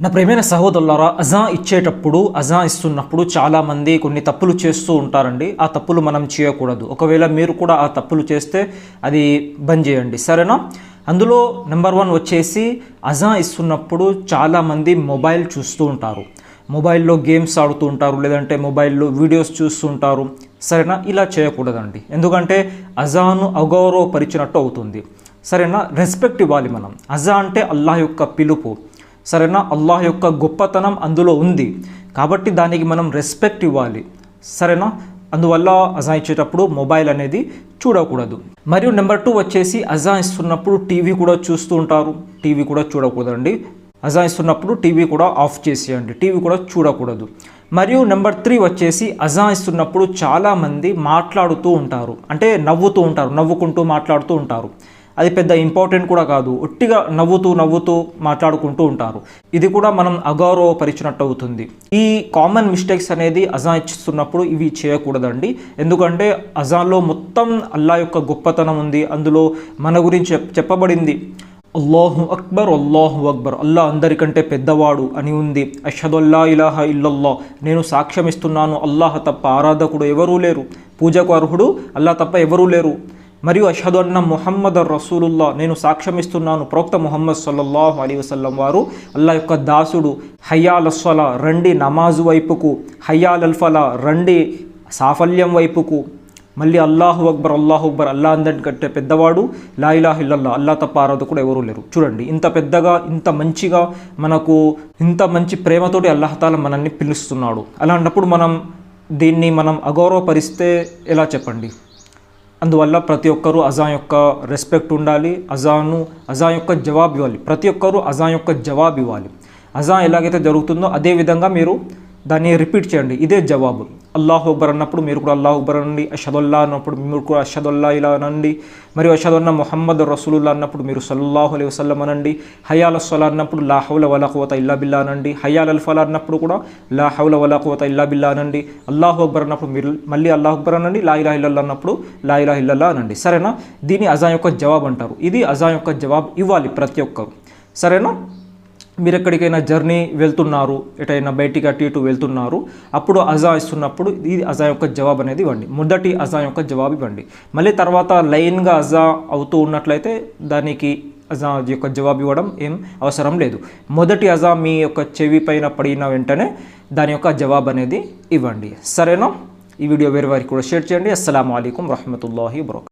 నా ప్రేమైన సహోదరులారా అజా ఇచ్చేటప్పుడు అజా ఇస్తున్నప్పుడు చాలామంది కొన్ని తప్పులు చేస్తూ ఉంటారండి. ఆ తప్పులు మనం చేయకూడదు. ఒకవేళ మీరు కూడా ఆ తప్పులు చేస్తే అది బంద్ చేయండి. సరేనా? అందులో నెంబర్ వన్ వచ్చేసి అజా ఇస్తున్నప్పుడు చాలామంది మొబైల్ చూస్తూ ఉంటారు. మొబైల్లో గేమ్స్ ఆడుతూ ఉంటారు లేదంటే మొబైల్లో వీడియోస్ చూస్తూ ఉంటారు. సరేనా? ఇలా చేయకూడదండి. ఎందుకంటే అజాను అగౌరవపరిచినట్టు అవుతుంది. సరేనా? రెస్పెక్ట్ ఇవ్వాలి మనం. అజా అంటే అల్లాహ్ యొక్క పిలుపు. సరేనా? అల్లాహ్ యొక్క గొప్పతనం అందులో ఉంది. కాబట్టి దానికి మనం రెస్పెక్ట్ ఇవ్వాలి. సరేనా? అందువల్ల అజా ఇచ్చేటప్పుడు మొబైల్ అనేది చూడకూడదు. మరియు నెంబర్ టూ వచ్చేసి అజా ఇస్తున్నప్పుడు టీవీ కూడా చూస్తూ ఉంటారు. టీవీ కూడా చూడకూడదండి. అజా ఇస్తున్నప్పుడు టీవీ కూడా ఆఫ్ చేసేయండి. టీవీ కూడా చూడకూడదు. మరియు నెంబర్ త్రీ వచ్చేసి అజా ఇస్తున్నప్పుడు చాలామంది మాట్లాడుతూ ఉంటారు. అంటే నవ్వుతూ ఉంటారు. నవ్వుకుంటూ మాట్లాడుతూ ఉంటారు. అది పెద్ద ఇంపార్టెంట్ కూడా కాదు. ఒట్టిగా నవ్వుతూ నవ్వుతూ మాట్లాడుకుంటూ ఉంటారు. ఇది కూడా మనం అగౌరవపరిచినట్టు అవుతుంది ఈ కామన్ మిస్టేక్స్ అనేది అజా ఇస్తున్నప్పుడు ఇవి చేయకూడదండి. ఎందుకంటే అజాలో మొత్తం అల్లా యొక్క గొప్పతనం ఉంది. అందులో మన గురించి చెప్పబడింది. అల్లాహు అక్బర్ అల్లాహు అక్బర్. అల్లా అందరికంటే పెద్దవాడు అని ఉంది. అషదుల్లా ఇలాహ ఇల్లల్లా. నేను సాక్ష్యమిస్తున్నాను. అల్లాహ తప్ప ఆరాధకుడు ఎవరూ లేరు. పూజకు అర్హుడు అల్లా తప్ప ఎవరూ లేరు. మరియు అషదు అన్న ముహమ్మద్ రసూలుల్లా నేను సాక్ష్యమిస్తున్నాను ప్రవక్త ముహమ్మద్ సల్లల్లాహు అలీ వసల్లం వారు అల్లా యొక్క దాసుడు హయ్యాల్ రండి నమాజు వైపుకు హయ్యాల్ అల్ఫలా రండి సాఫల్యం వైపుకు మళ్ళీ అల్లాహు అక్బర్ అల్లాహు అక్బర్ అల్లా అందరికంటే పెద్దవాడు లా ఇల్లల్లా అల్లా తప్ప ఆరాధకుడు ఎవరూ లేరు. చూడండి ఇంత పెద్దగా ఇంత మంచిగా మనకు ఇంత మంచి ప్రేమతోటి అల్లాహతాల మనల్ని పిలుస్తున్నాడు. అలాంటప్పుడు మనం దీన్ని మనం అగౌరవపరిస్తే ఎలా చెప్పండి? అందువల్ల ప్రతి ఒక్కరూ అజాన్ యొక్క రెస్పెక్ట్ ఉండాలి అజాను అజా యొక్క జవాబు ఇవ్వాలి. ప్రతి ఒక్కరూ అజాన్ యొక్క జవాబు ఇవ్వాలి. అజా ఎలాగైతే జరుగుతుందో అదే విధంగా మీరు దాన్ని రిపీట్ చేయండి. ఇదే జవాబు. అల్లాహ్ అక్బర్ అన్నప్పుడు మీరు కూడా అల్లాహ్ అక్బర్ అనండి. అషదుల్లా అన్నప్పుడు మీరు కూడా అషదుల్లా ఇలా అనండి. మరియు అషదున్న మొహమ్మద్ రసూలుల్లా అన్నప్పుడు మీరు సల్లాహు అలైహి వసల్లం అనండి. హయాల్ అస్సలా అన్నప్పుడు లా హౌల వలా ఇల్లా బిల్లా అనండి. హయాల్ అల్ఫలా అన్నప్పుడు కూడా లా హౌల వలా ఇల్లా బిల్లా అనండి. అల్లాహు అక్బర్ అన్నప్పుడు మీరు మళ్ళీ అల్లాహ్ అక్బర్ అనండి. లా ఇల్లల్లా అన్నప్పుడు లా ఇలాహ ఇల్లల్లా అనండి. సరేనా? దీన్ని అజాన్ యొక్క జవాబు అంటారు. ఇది అజాన్ యొక్క జవాబు ఇవ్వాలి ప్రతి ఒక్కరు. సరేనా? మీరు ఎక్కడికైనా జర్నీ వెళ్తున్నారు ఎటైనా బయటికి అటు ఇటు వెళ్తున్నారు అప్పుడు అజా ఇస్తున్నప్పుడు ఇది అజా యొక్క జవాబు అనేది ఇవ్వండి. మొదటి అజా యొక్క జవాబు ఇవ్వండి. మళ్ళీ తర్వాత లైన్గా అజా అవుతూ ఉన్నట్లయితే దానికి అజా యొక్క జవాబు ఇవ్వడం ఏం అవసరం లేదు. మొదటి అజా మీ యొక్క చెవి పైన పడిన వెంటనే దాని యొక్క జవాబు అనేది ఇవ్వండి. సరేనా? ఈ వీడియో వేరే వారికి కూడా షేర్ చేయండి. అస్సలం అయికం వరహమూల వబరకాతుహు